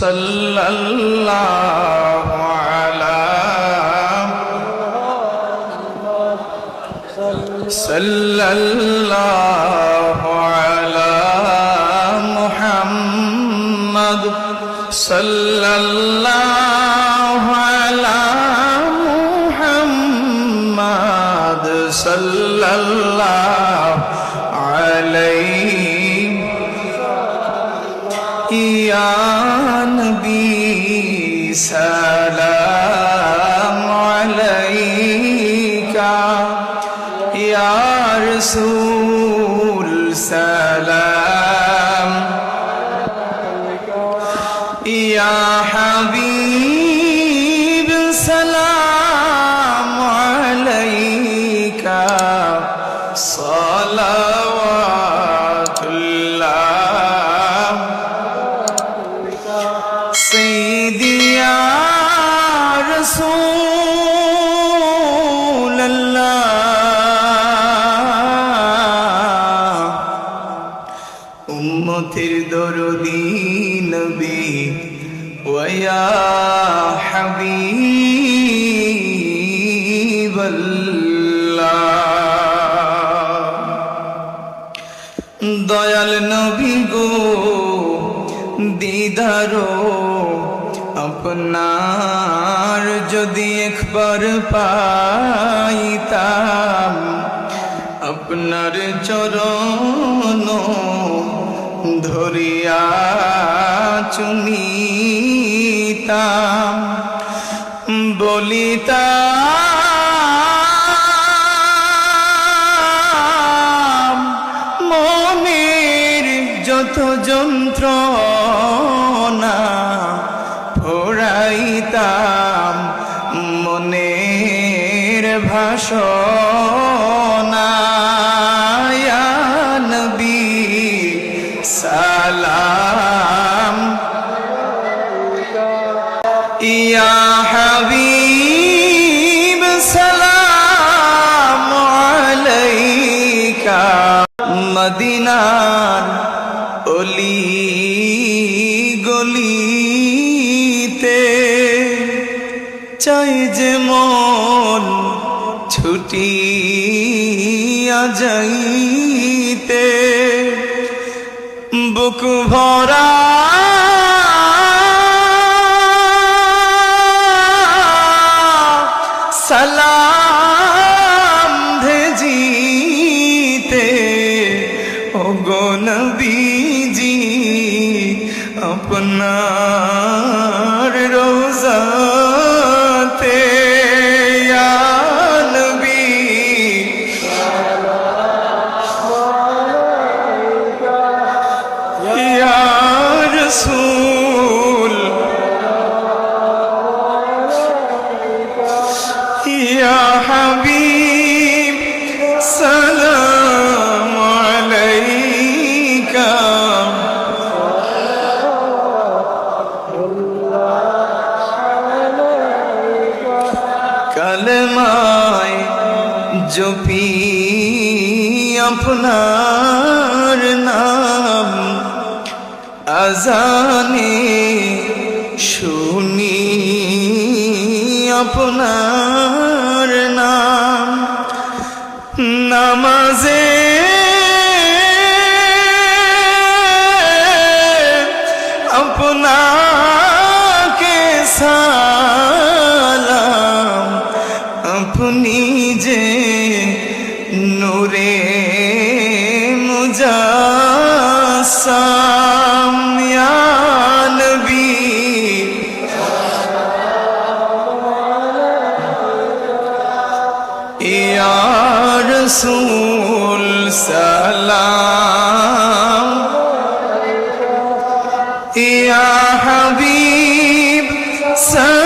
صلى الله على صلى الله على محمد. صلى الله ইয়ান নবী সালাম আলাইকা ইয়া রাসূল সালাম ইয়া হাবিব সালাম আলাইকা সালাম দিয়া রসুল উম্মতির দরদিন বি ওয়া হাবিবাল্লাহ দয়াল নবী গো দিদারো আপনার যদি একবার পাইতাম আপনার চরণ ধরিয়া চুমিতাম বলিতাম মনের যত যন্ত্রণা ফোড়াইতাম মনের ভাষণা। ইয়া নবী সালাম। ইয়া হাবিব সালাম আলাইকা। মদিনার অলি গলিতে চাই যে মন ছুটিয়া যাইতে। বুক ভরা সালাম ভেজিতে। ও গো নবীজি আপনার রসূল। ইয়া হাবিব সালাম আলাইকা। কালমায় জপি আপনার নাম। আজানে শুনি আপনার নাম। নামাজে ইয়া রসূল সালাম। ইয়া হাবিব সালাম।